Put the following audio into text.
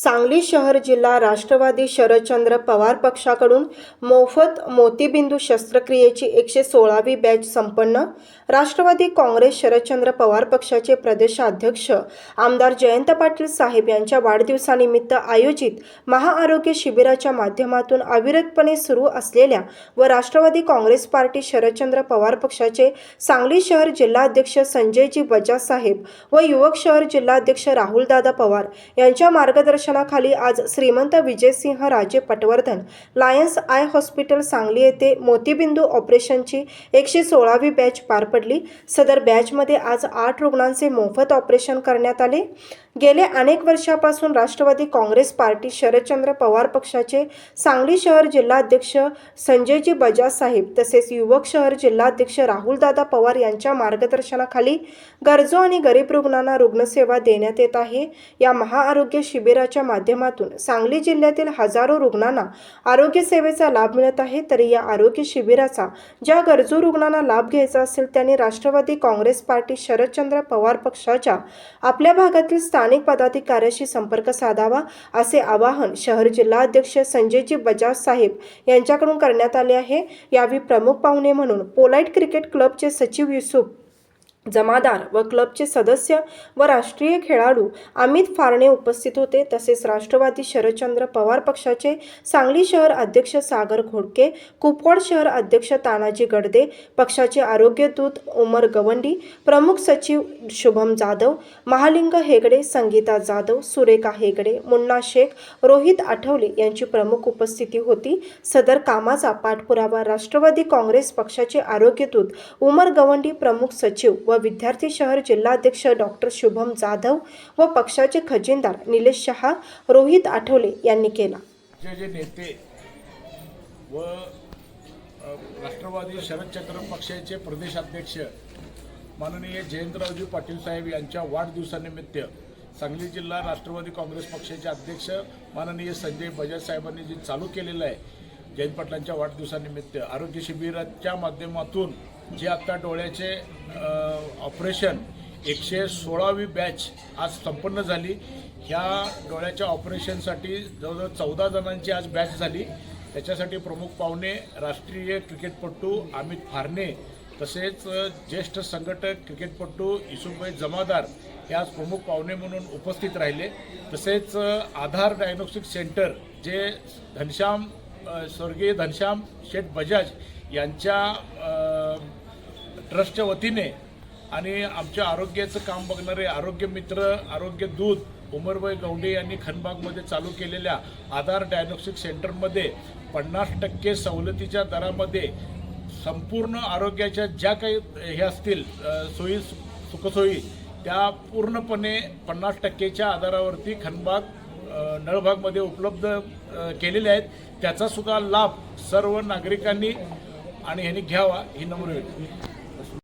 सांगली शहर जिल्हा राष्ट्रवादी शरदचंद्र पवार पक्षाकडून मोफत मोतीबिंदू शस्त्रक्रियेची एकशे सोळावी बॅच संपन्न. राष्ट्रवादी काँग्रेस शरदचंद्र पवार पक्षाचे प्रदेशाध्यक्ष आमदार जयंत पाटील साहेब यांच्या वाढदिवसानिमित्त आयोजित महाआरोग्य शिबिराच्या माध्यमातून अविरतपणे सुरू असलेल्या व राष्ट्रवादी काँग्रेस पार्टी शरदचंद्र पवार पक्षाचे सांगली शहर जिल्हाध्यक्ष संजयजी बजाज साहेब व युवक शहर जिल्हाध्यक्ष राहुलदादा पवार यांच्या मार्गदर्शन मार्गदर्शनाखाली आज Shrimant Vijaysinh Raje Patwardhan Lions eye hospital Sangli येथे मोतीबिंदू ऑपरेशनची एकशे सोळावी बॅच पार पडली. सदर बॅचमध्ये आज आठ रुग्णांचे मोफत ऑपरेशन करण्यात आले. गेल्या अनेक वर्षापासून राष्ट्रवादी काँग्रेस पार्टी शरदचंद्र पवार पक्षाचे सांगली शहर जिल्हाध्यक्ष संजयजी बजाज साहेब तसेच युवक शहर जिल्हाध्यक्ष राहुलदादा पवार यांच्या मार्गदर्शनाखाली गरजू आणि गरीब रुग्णांना रुग्णसेवा देण्यात येत आहे. या महाआरोग्य शिबिराच्या माध्यमातून सांगली जिल्ह्यातील हजारो रुग्णांना आरोग्य सेवेचा लाभ मिळत आहे. तरी या आरोग्य शिबिराचा ज्या गरजू रुग्णांना लाभ घ्यायचा असेल त्यांनी राष्ट्रवादी काँग्रेस पार्टी शरदचंद्र पवार पक्षाच्या आपल्या भागातील स्थानिक पदाधिकाऱ्याशी संपर्क साधावा असे आवाहन शहर जिल्हाध्यक्ष संजयजी बजाज साहेब यांच्याकडून करण्यात आले आहे. यावेळी प्रमुख पाहुणे म्हणून पोलाईट क्रिकेट क्लबचे सचिव युसुफ जमादार व क्लबचे सदस्य व राष्ट्रीय खेळाडू अमित फारणे उपस्थित होते. तसेच राष्ट्रवादी शरदचंद्र पवार पक्षाचे सांगली शहर अध्यक्ष सागर घोडके कुपवाड शहर अध्यक्ष तानाजी गडदे पक्षाचे आरोग्यदूत उमर गवंडी प्रमुख सचिव शुभम जाधव महालिंग हेगडे संगीता जाधव सुरेखा हेगडे मुन्ना शेख रोहित आठवले यांची प्रमुख उपस्थिती होती. सदर कामाचा पाठपुरावा राष्ट्रवादी काँग्रेस पक्षाचे आरोग्यदूत उमर गवंडी प्रमुख सचिव व विद्यार्थी शहर जिल्हाध्यक्ष डॉक्टर शुभम जाधव व पक्षाचे खजिनदार निलेश शहा रोहित आठवले यांनी केला. जे जे नेते व राष्ट्रवादी शरदचक्र पक्षाचे प्रदेशाध्यक्ष माननीय जयंतरावजी पाटील साहेब यांच्या वाढदिवसानिमित्त सांगली जिल्हा राष्ट्रवादी काँग्रेस पक्षाचे अध्यक्ष माननीय संजय बजाज साहेबांनी जे चालू केलेलं आहे जयंत पाटलांच्या वाढदिवसानिमित्त आरोग्य शिबिराच्या माध्यमातून जे आता डोळ्याचे ऑपरेशन एकशे सोळावी बॅच आज संपन्न झाली. ह्या डोळ्याच्या ऑपरेशनसाठी जवळजवळ चौदा जणांची आज बॅच झाली. त्याच्यासाठी प्रमुख पाहुणे राष्ट्रीय क्रिकेटपटू अमित फारणे तसेच ज्येष्ठ संघटक क्रिकेटपटू युसुफभाई जमादार हे आज प्रमुख पाहुणे म्हणून उपस्थित राहिले. तसेच आधार डायग्नोस्टिक सेंटर जे घनश्याम स्वर्गीय घनश्याम शेठ बजाज यांच्या ट्रस्टच्या वतीने आणि आमच्या आरोग्याचं काम बघणारे आरोग्य मित्र आरोग्य दूत उमरभाई गवडे यांनी खनबागमध्ये चालू केलेल्या आधार डायग्नोस्टिक सेंटरमध्ये पन्नास टक्के सवलतीच्या दरामध्ये संपूर्ण आरोग्याच्या ज्या काही हे असतील सोयी सुखसोयी त्या पूर्णपणे पन्नास टक्केच्या आधारावरती खनबाग नळभागमध्ये उपलब्ध केलेले आहेत. त्याचा सुद्धा लाभ सर्व नागरिकांनी आणि ह्यांनी घ्यावा ही नम्र विनंती.